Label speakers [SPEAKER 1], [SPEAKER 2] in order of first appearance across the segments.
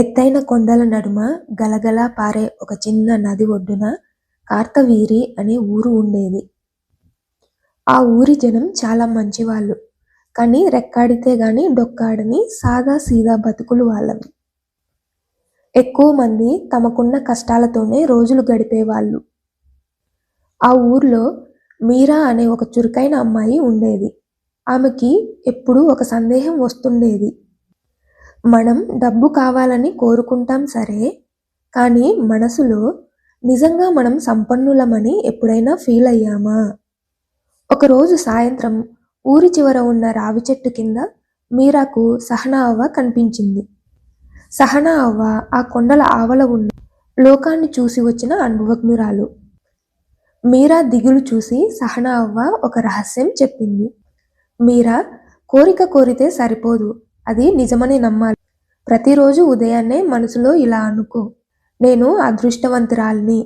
[SPEAKER 1] ఎత్తైన కొండల నడుమ గలగలా పారే ఒక చిన్న నది ఒడ్డున కార్తవీరి అనే ఊరు ఉండేది. ఆ ఊరి జనం చాలా మంచివాళ్ళు. కానీ రెక్కాడితే గాని డొక్కాడని సాదా సీదా బతుకులు వాళ్ళవి. ఎక్కువ మంది తమకున్న కష్టాలతోనే రోజులు గడిపేవాళ్ళు. ఆ ఊర్లో మీరా అనే ఒక చురుకైన అమ్మాయి ఉండేది. ఆమెకి ఎప్పుడూ ఒక సందేహం వస్తుండేది. మనం డబ్బు కావాలని కోరుకుంటాం సరే, కానీ మనసులో నిజంగా మనం సంపన్నులమని ఎప్పుడైనా ఫీల్ అయ్యామా? ఒకరోజు సాయంత్రం ఊరి చివర ఉన్న రావి చెట్టు కింద మీరాకు సహనా అవ్వ కనిపించింది. సహనా అవ్వ ఆ కొండల ఆవల ఉన్న లోకాన్ని చూసి వచ్చిన అనుభవజ్ఞురాలు. మీరా దిగులు చూసి సహనా అవ్వ ఒక రహస్యం చెప్పింది. మీరా కోరిక కోరితే సరిపోదు. అది నిజమని నమ్మాలి. ప్రతిరోజు ఉదయాన్నే మనసులో ఇలా అనుకో. నేను అదృష్టవంతురాలిని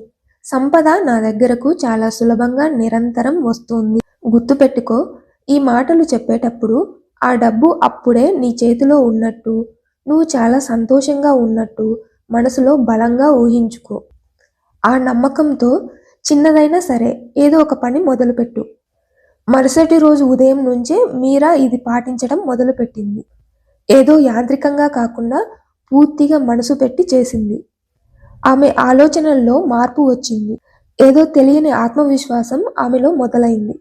[SPEAKER 1] సంపద నా దగ్గరకు చాలా సులభంగా నిరంతరం వస్తుంది గుర్తుపెట్టుకో ఈ మాటలు చెప్పేటప్పుడు ఆ డబ్బు అప్పుడే నీ చేతిలో ఉన్నట్టు, నువ్వు చాలా సంతోషంగా ఉన్నట్టు మనసులో బలంగా ఊహించుకో. ఆ నమ్మకంతో చిన్నదైనా సరే ఏదో ఒక పని మొదలుపెట్టు. మరుసటి రోజు ఉదయం నుంచే మీరా ఇది పాటించడం మొదలుపెట్టింది. ఏదో యాంత్రికంగా కాకుండా పూర్తిగా మనసు పెట్టి చేసింది. ఆమె ఆలోచనల్లో మార్పు వచ్చింది. ఏదో తెలియని ఆత్మవిశ్వాసం ఆమెలో మొదలైంది.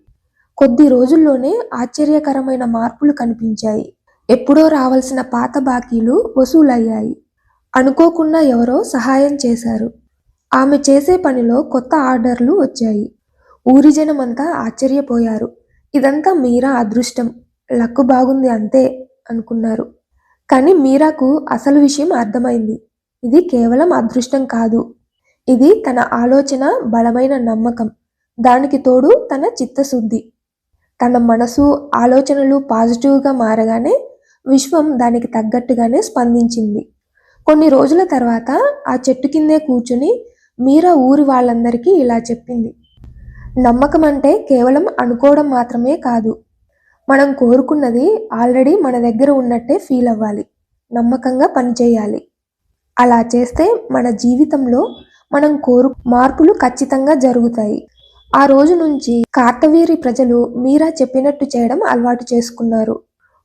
[SPEAKER 1] కొద్ది రోజుల్లోనే ఆశ్చర్యకరమైన మార్పులు కనిపించాయి. ఎప్పుడో రావాల్సిన పాత బాకీలు వసూలయ్యాయి. అనుకోకుండా ఎవరో సహాయం చేశారు. ఆమె చేసే పనిలో కొత్త ఆర్డర్లు వచ్చాయి. ఊరి జనమంతా ఆశ్చర్యపోయారు. ఇదంతా మీరా అదృష్టం. లక్కు బాగుంది అంతే అనుకున్నారు. కానీ మీరాకు అసలు విషయం అర్థమైంది. ఇది కేవలం అదృష్టం కాదు. ఇది తన ఆలోచన, బలమైన నమ్మకం. దానికి తోడు తన చిత్తశుద్ధి. తన మనసు, ఆలోచనలు పాజిటివ్గా మారగానే విశ్వం దానికి తగ్గట్టుగానే స్పందించింది. కొన్ని రోజుల తర్వాత ఆ చెట్టు కిందే కూర్చుని మీరా ఊరి వాళ్ళందరికీ ఇలా చెప్పింది. నమ్మకం అంటే కేవలం అనుకోవడం మాత్రమే కాదు. మనం కోరుకున్నది ఆల్రెడీ మన దగ్గర ఉన్నట్టే ఫీల్ అవ్వాలి. నమ్మకంగా పనిచేయాలి. అలా చేస్తే మన జీవితంలో మనం కోరు మార్పులు ఖచ్చితంగా జరుగుతాయి. ఆ రోజు నుంచి కార్తవీరి ప్రజలు మీరా చెప్పినట్టు చేయడం అలవాటు చేసుకున్నారు.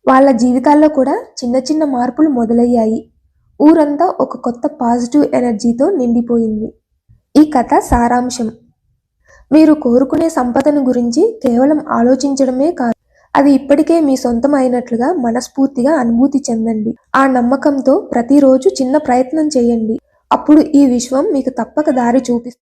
[SPEAKER 1] వాళ్ళ జీవితాల్లో కూడా చిన్న చిన్న మార్పులు మొదలయ్యాయి. ఊరంతా ఒక కొత్త పాజిటివ్ ఎనర్జీతో నిండిపోయింది. ఈ కథ సారాంశం మీరు కోరుకునే సంపదను గురించి కేవలం ఆలోచించడమే కాదు. అది ఇప్పటికే మీ సొంతం అయినట్లుగా మనస్ఫూర్తిగా అనుభూతి చెందండి. ఆ నమ్మకంతో ప్రతిరోజు చిన్న ప్రయత్నం చేయండి. అప్పుడు ఈ విశ్వం మీకు తప్పక దారి చూపిస్తుంది.